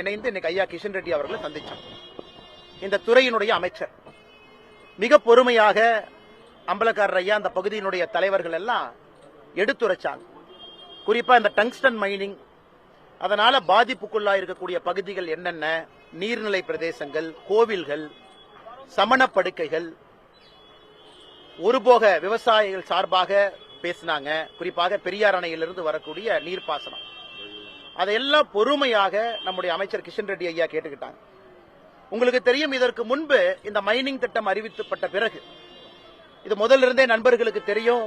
இணைந்து இன்னைக்கு ஐயா கிஷன் ரெட்டி அவர்களை சந்திச்சோம். இந்த துறையினுடைய அமைச்சர். மிக பொறுமையாக அம்பலக்காரர் ஐயா அந்த பகுதியினுடைய தலைவர்கள் எல்லாம் எடுத்துரைச்சாங்க. குறிப்பா இந்த டங்ஸ்டன் மைனிங் அதனால பாதிப்புக்குள்ளா இருக்கக்கூடிய பகுதிகள் என்னென்ன? நீர்நிலை பிரதேசங்கள் கோவில்கள் சமண படுக்கைகள் ஒருபோக விவசாயிகள் சார்பாக பேசினாங்க. குறிப்பாக பெரியார் அணையிலிருந்து வரக்கூடிய நீர்ப்பாசனம். அதையெல்லாம் பொறுமையாக நம்முடைய அமைச்சர் கிஷன் ரெட்டி ஐயா கேட்டுக்கிட்டாங்க. உங்களுக்கு தெரியும் இதற்கு முன்பு இந்த மைனிங் திட்டம் அறிவிக்கப்பட்ட பிறகு இது முதல்ல இருந்தே நண்பர்களுக்கு தெரியும்.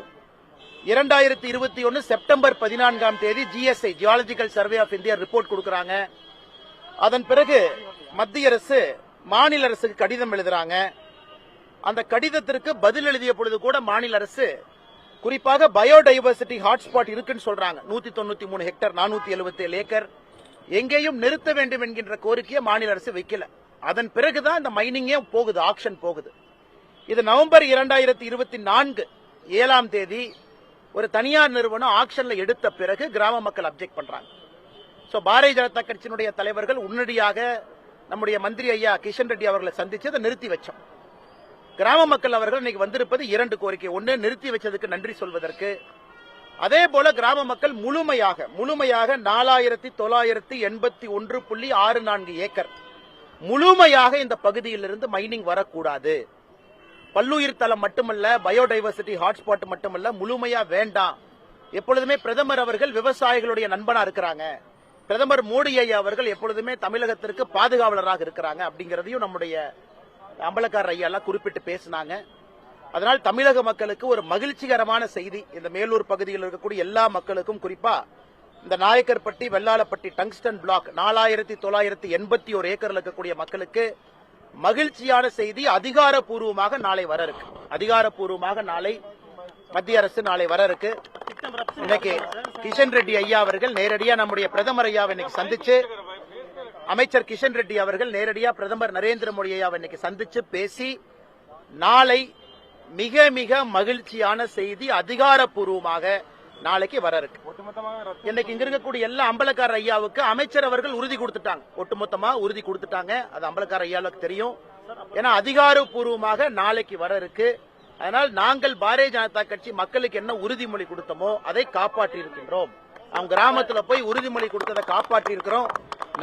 இரண்டாயிரத்தி இருபத்தி ஒன்னு செப்டம்பர் பதினான்காம் தேதி G S I geological survey of India report கொடுக்கறாங்க. அதன் பிறகு மத்திய அரசு மாநில அரசுக்கு கடிதம் எழுதுறாங்க. அந்த கடிதத்திற்கு பதில் எழுதிய பொழுது கூட மாநில அரசு குறிப்பாக பயோடைவர்சிட்டி ஹாட்ஸ்பாட் இருக்குன்னு சொல்றாங்க. நூத்தி தொண்ணூத்தி மூணு ஹெக்டர் நானூத்தி எழுபத்தி ஏழு ஏக்கர். எங்கேயும் நிறுத்த வேண்டும் என்கின்ற கோரிக்கையை மாநில அரசு வைக்கல. அதன் பிறகுதான் இந்த மைனிங்கே போகுது ஆக்ஷன் போகுது. இது நவம்பர் இரண்டாயிரத்தி இருபத்தி நான்கு ஏழாம் தேதி ஒரு தனியார் நிறுவனம் ஆக்ஷன்ல எடுத்த பிறகு கிராம மக்கள் அப்செக்ட் பண்றாங்க. ஸோ பாரதிய ஜனதா கட்சியினுடைய தலைவர்கள் உடனடியாக நம்முடைய மந்திரி ஐயா கிஷன் ரெட்டி அவர்களை சந்திச்சு அதை நிறுத்தி வச்சோம். கிராம மக்கள் அவர்கள் இன்னைக்கு வந்திருப்பது இரண்டு கோரிக்கை. ஒன்று நிறுத்தி வச்சதுக்கு நன்றி சொல்வதற்கு. அதே போல கிராம மக்கள் முழுமையாக முழுமையாக நாலாயிரத்தி தொள்ளாயிரத்தி எண்பத்தி ஒன்று புள்ளி ஆறு நான்கு ஏக்கர் முழுமையாக இந்த பகுதியிலிருந்து மைனிங் வரக்கூடாது. பல்லுயிர் தளம் மட்டுமல்ல பயோடைவர்சிட்டி ஹாட்ஸ்பாட் மட்டுமல்ல முழுமையா வேண்டாம். எப்பொழுதுமே பிரதமர் அவர்கள் விவசாயிகளுடைய நண்பனா இருக்கிறாங்க. பிரதமர் மோடி ஐயா அவர்கள் எப்பொழுதுமே தமிழகத்திற்கு பாதுகாவலராக இருக்கிறாங்க அப்படிங்கறதையும் நம்முடைய அம்பலக்காரர் ஐயாலாம் குறிப்பிட்டு பேசினாங்க. அதனால் தமிழக மக்களுக்கு ஒரு மகிழ்ச்சிகரமான செய்தி. இந்த மேலூர் பகுதியில் இருக்கக்கூடிய எல்லா மக்களுக்கும் குறிப்பா இந்த நாயக்கர்பட்டி வெள்ளாளப்பட்டி டங்ஸ்டன் பிளாக் நாலாயிரத்தி தொள்ளாயிரத்தி எண்பத்தி ஒரு ஏக்கர்ல இருக்கக்கூடிய மக்களுக்கு மகிழ்ச்சியான செய்தி அதிகாரப்பூர்வமாக நாளை வர இருக்கு. அதிகாரப்பூர்வமாக நாளை மத்திய அரசு நாளை வர இருக்கு. இன்னைக்கு கிஷன் ரெட்டி ஐயா அவர்கள் நேரடியா நம்முடைய பிரதமர் ஐயாவை இன்னைக்கு சந்திச்சு அமைச்சர் கிஷன் ரெட்டி அவர்கள் நேரடியாக பிரதமர் நரேந்திர மோடியை அவர் இன்னைக்கு சந்திச்சு பேசி நாளை மிக மிக மகிழ்ச்சியான செய்தி அதிகாரப்பூர்வமாக நாளைக்கு வர இருக்கு. இன்னைக்கு இங்க இருக்கக்கூடிய எல்லா அம்பலக்கார ஐயாவுக்கு அமைச்சர் அவர்கள் உறுதி கொடுத்துட்டாங்க. ஒட்டுமொத்தமா உறுதி கொடுத்துட்டாங்க. அது அம்பலக்கார ஐயாவுக்கு தெரியும். ஏன்னா அதிகாரப்பூர்வமாக நாளைக்கு வர இருக்கு. அதனால் நாங்கள் பாரதிய ஜனதா கட்சி மக்களுக்கு என்ன உறுதிமொழி கொடுத்தோமோ அதை காப்பாற்றி இருக்கின்றோம் அவங்க கிராமத்துல போய் உறுதிமொழி கொடுத்ததை காப்பாற்றி இருக்கிறோம்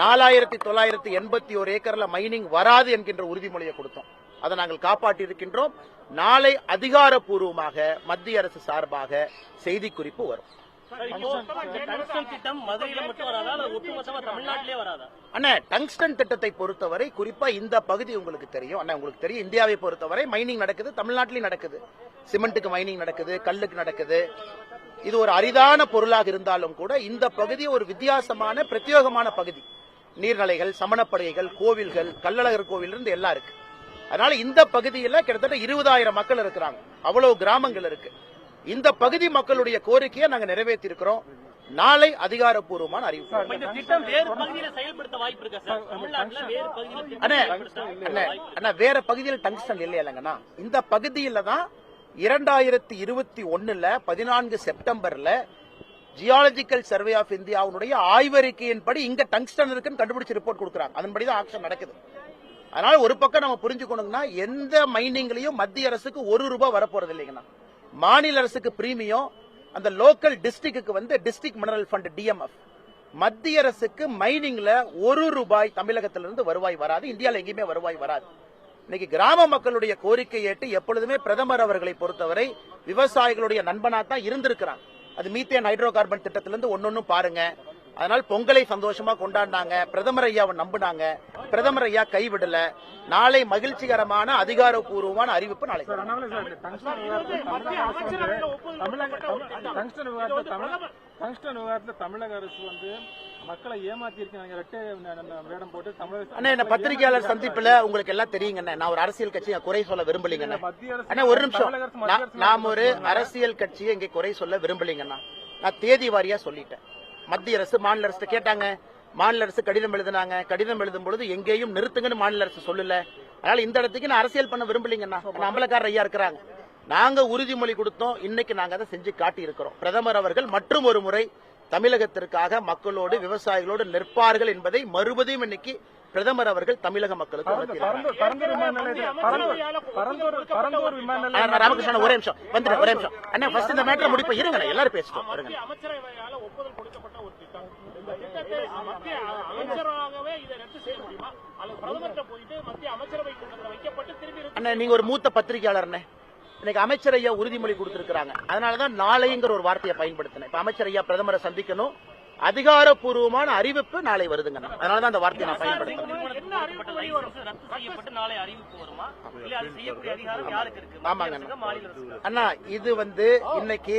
நாலாயிரத்தி தொள்ளாயிரத்தி எண்பத்தி ஒரு ஏக்கர்ல மைனிங் வராது என்கின்ற உறுதிமொழியை கொடுத்தோம். அதை நாங்கள் காப்பாற்றி இருக்கின்றோம் நாளை அதிகாரப்பூர்வமாக மத்திய அரசு சார்பாக செய்தி குறிப்பு வரும் அண்ணா டங்ஸ்டன் திட்டத்தை பொறுத்தவரை குறிப்பா இந்த பகுதி உங்களுக்கு தெரியும். அண்ணா உங்களுக்கு தெரியும் இந்தியாவை பொறுத்தவரை மைனிங் நடக்குது தமிழ்நாட்டிலும் நடக்குது. சிமெண்ட்டுக்கு மைனிங் நடக்குது கல்லுக்கு நடக்குது. இது ஒரு அரிதான பொருளாக இருந்தாலும் கூட இந்த பகுதி ஒரு வித்தியாசமான பிரத்யேகமான பகுதி. நீர்நிலைகள் சமணப்படுகைகள் கோவில்கள் கள்ளழகர் கோவில் இருந்து எல்லாம் இருக்கு. அதனால இந்த பகுதியில கிட்டத்தட்ட இருபதாயிரம் மக்கள் இருக்கிறாங்க. அவ்வளவு கிராமங்கள் இருக்கு. இந்த பகுதி மக்களுடைய கோரிக்கையை நாங்க நிறைவேற்றி இருக்கிறோம் நாளை அதிகாரப்பூர்வமான அறிவிப்பு. வேறு பகுதியில டங்ஸ்டன் இல்லையா இல்லைங்கண்ணா? இந்த பகுதியில தான் இரண்டாயிரத்தி இருபத்தி ஒண்ணுல பதினான்கு செப்டம்பர்ல ஜியாலஜிக்கல் சர்வே ஆஃப் இந்தியாவுடைய ஆய்வறிக்கையின்படி இங்க டங்ஸ்டன் இருக்குன்னு கண்டுபிடிச்சு ரிப்போர்ட் கொடுக்குறாங்க. அதன்படி தான் ஆக்ஷன் நடக்குது. அதனால ஒரு பக்கம் நம்ம புரிஞ்சுக்கணும்னா எந்த மைனிங்லயும் மத்திய அரசுக்கு ஒரு ரூபாய் வரப்போறது இல்லைங்கண்ணா மாநில அரசுக்கு பிரீமியம் அந்த லோக்கல் டிஸ்ட்ரிக்ட்டுக்கு வந்து டிஸ்ட்ரிக்ட் மினரல் ஃபண்ட் டிஎம்எஃப் மத்திய அரசுக்கு மைனிங்ல ஒரு ரூபாய் தமிழகத்திலிருந்து வருவாய் வராது இந்தியால எங்கேயுமே வருவாய் வராது. இன்னைக்கு கிராம மக்களுடைய கோரிக்கை ஏற்று எப்பொழுதுமே பிரதமர் அவர்களை பொறுத்தவரை விவசாயிகளுடைய நண்பனா தான் இருந்திருக்கிறாங்க அது மீத்தேன் ஹைட்ரோ கார்பன் திட்டத்திலிருந்து ஒன்னொன்னும் பாருங்க. அதனால் பொங்கலை சந்தோஷமா கொண்டாடினாங்க. பிரதமர் ஐயாவை நம்பினாங்க. பிரதமர் ஐயா கைவிடல. நாளை மகிழ்ச்சிகரமான அதிகாரப்பூர்வமான அறிவிப்பு நாளை. தமிழக டங்ஸ்டன் விவகாரத்தில் தமிழக அரசு வந்து மக்களை ஏமாத்தி வேடம் போட்டு தமிழக அண்ணா என்ன பத்திரிகையாளர் சந்திப்புல உங்களுக்கு எல்லாம் தெரியுங்கண்ணே. நான் ஒரு அரசியல் கட்சியை குறை சொல்ல அண்ணா ஒரு நிமிஷம். நாம் ஒரு அரசியல் கட்சியை இங்கே குறை சொல்ல விரும்பலீங்கண்ணா. நான் தேதி வாரியா சொல்லிட்டேன். மத்திய அரசு மாநில அரசு கேட்டாங்க. மாநில அரசு கடிதம் எழுதினாங்க. கடிதம் எழுதும் பொழுது எங்கேயும் நிறுத்துங்கன்னு மாநில அரசு சொல்லல. அதனால இந்த இடத்துக்கு நான் அரசியல் பண்ண விரும்பலீங்கண்ணா. அம்பலக்காரர் ஐயா இருக்கிறாங்க. நாங்க உறுதிமொழி கொடுத்தோம். இன்னைக்கு நாங்க அதை செஞ்சு காட்டி இருக்கிறோம் பிரதமர் அவர்கள் மற்றும் ஒரு முறை தமிழகத்திற்காக மக்களோடு விவசாயிகளோடு நிற்பார்கள் என்பதை மறுபடியும் இன்னைக்கு பிரதமர் அவர்கள் தமிழக மக்களுக்கு ராமகிருஷ்ணன் ஒரே நிமிஷம். வந்துட்டேன் ஒரே நிமிஷம். அண்ணா ஃபர்ஸ்ட் இந்த மேட்டரை முடிப்போம் இருங்க எல்லாரும் பேசிட்டோம். அண்ணா நீங்க ஒரு மூத்த பத்திரிகையாளர் அண்ணே. இன்னைக்கு அமைச்சர் ஐயா உறுதிமொழி கொடுத்திருக்காங்க அதனாலதான் நாளைங்கிற ஒரு வார்த்தையை பயன்படுத்தினேன். இப்ப அமைச்சர் ஐயா பிரதமரை சந்திக்கணும். அதிகாரப்பூர்வமான அறிவிப்பு நாளை வருதுங்க. அதனாலதான் அந்த வார்த்தையை நான் பயன்படுத்தினேன் நிறுவனத்துக்கு கொடுக்கப்பட்ட லைசன்ஸ் ரத்து செய்யப்பட்டு நாளை அறிவிப்பு வருமா? இல்ல அது செய்யக்கூடிய அதிகாரம் யாருக்கு இருக்கு? ஆமாங்க? அண்ணா இது வந்து இன்னைக்கு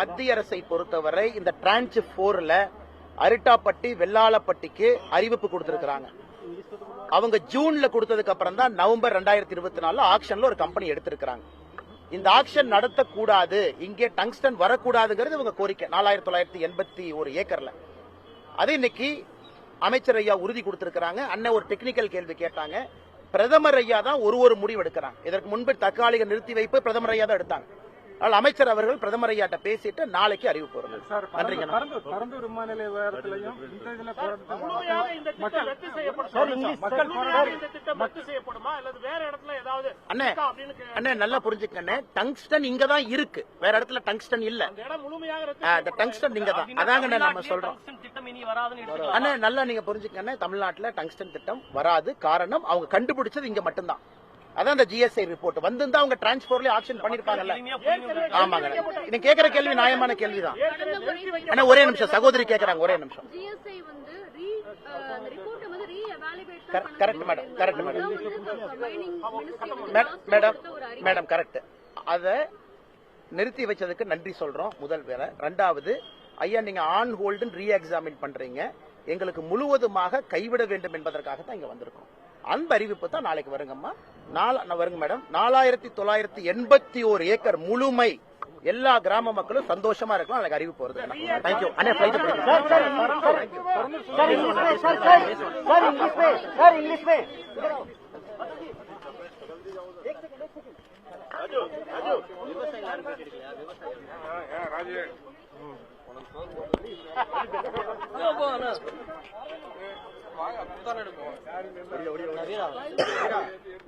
மத்திய அரசை பொறுத்தவரை இந்த டிரான்ச் போர்ல அரிட்டாப்பட்டி வெள்ளாளப்பட்டிக்கு அறிவிப்பு கொடுத்திருக்கிறாங்க. அவங்க ஜூன்ல கொடுத்ததுக்கு அப்புறம் தான் நவம்பர் ரெண்டாயிரத்தி இருபத்தி நாலுல ஆக்ஷன்ல ஒரு கம்பெனி எடுத்திருக்கிறாங்க. இந்த ஆக்ஷன் நடத்தக்கூடாது இங்கே டங்ஸ்டன் வரக்கூடாதுங்கிறது இவங்க கோரிக்கை. நாலாயிரத்தி தொள்ளாயிரத்தி எண்பத்தி ஒரு ஏக்கர்ல. அது இன்னைக்கு அமைச்சர் ஐயா உறுதி கொடுத்திருக்கிறாங்க. அண்ணன் ஒரு டெக்னிக்கல் கேள்வி கேட்டாங்க. பிரதமர் ஐயா தான் ஒரு ஒரு முடிவு எடுக்கிறாங்க. இதற்கு முன்பு தற்காலிக நிறுத்தி வைப்பு பிரதமர் ஐயா தான் எடுத்தாங்க. அதனால் அமைச்சர் அவர்கள் பிரதமர் ஐயாட்ட பேசிட்டு நாளைக்கு அறிவிப்பு வரும் சார் விமான அண்ணே நல்லா புரிஞ்சுக்கண்ணே டங்ஸ்டன் இங்க தான் இருக்கு. வேற இடத்துல டங்ஸ்டன் இல்ல. அந்த இடம் முழுமையாக ரத்து ஆ, இந்த டங்ஸ்டன் இங்க தான் அதாங்கண்ணே நம்ம தமிழ்நாட்டிலே சொல்றோம். டங்ஸ்டன் திட்டம் இனி வராதுன்னு எடுத்துக்கலாம் அண்ணே நல்லா நீங்க புரிஞ்சுக்கண்ணே தமிழ்நாட்டுல டங்ஸ்டன் திட்டம் வராது. காரணம் அவங்க கண்டுபிடிச்சது இங்க மட்டும்தான். அதான் இந்த ஜிஎஸ்ஐ ரிப்போர்ட் வந்திருந்தா அவங்க டிரான்ஸ்போர்ட்ல ஆக்ஷன் பண்ணிருப்பாங்கல்ல. ஆமாங்க. நீங்க கேக்குற கேள்வி நியாயமான கேள்விதான். ஒரே நிமிஷம். சகோதரி கேக்குறாங்க ஒரே நிமிஷம். ஜிஎஸ்ஐ வந்து ரீ அந்த ரிப்போர்ட்டை வந்து re evaluate Correct, correct madam, correct madam. Mining ministry மே- மேடம் மேடம் கரெக்ட் அத நிறுத்தி வச்சதுக்கு நன்றி சொல்றோம் முதல் வேற ரெண்டாவது ஐயா நீங்க ஆன் ஹோல்டு ரீ எக்ஸாமின் பண்றீங்க. எங்களுக்கு முழுவதுமாக கைவிட வேண்டும் என்பதற்காக தான் இங்க வந்திருக்கோம். அந்த அறிவிப்பு தான் நாளைக்கு வருங்கம்மா. நாலா வருங்க மேடம் நாலாயிரத்தி தொள்ளாயிரத்தி எண்பத்தி ஒரு ஏக்கர் முழுமை எல்லா கிராம மக்களும் சந்தோஷமா இருக்கலாம் நாளைக்கு அறிவிப்பு வருது தேங்க்யூ அண்ணே flight பிடிங்க.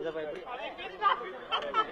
Você é vai?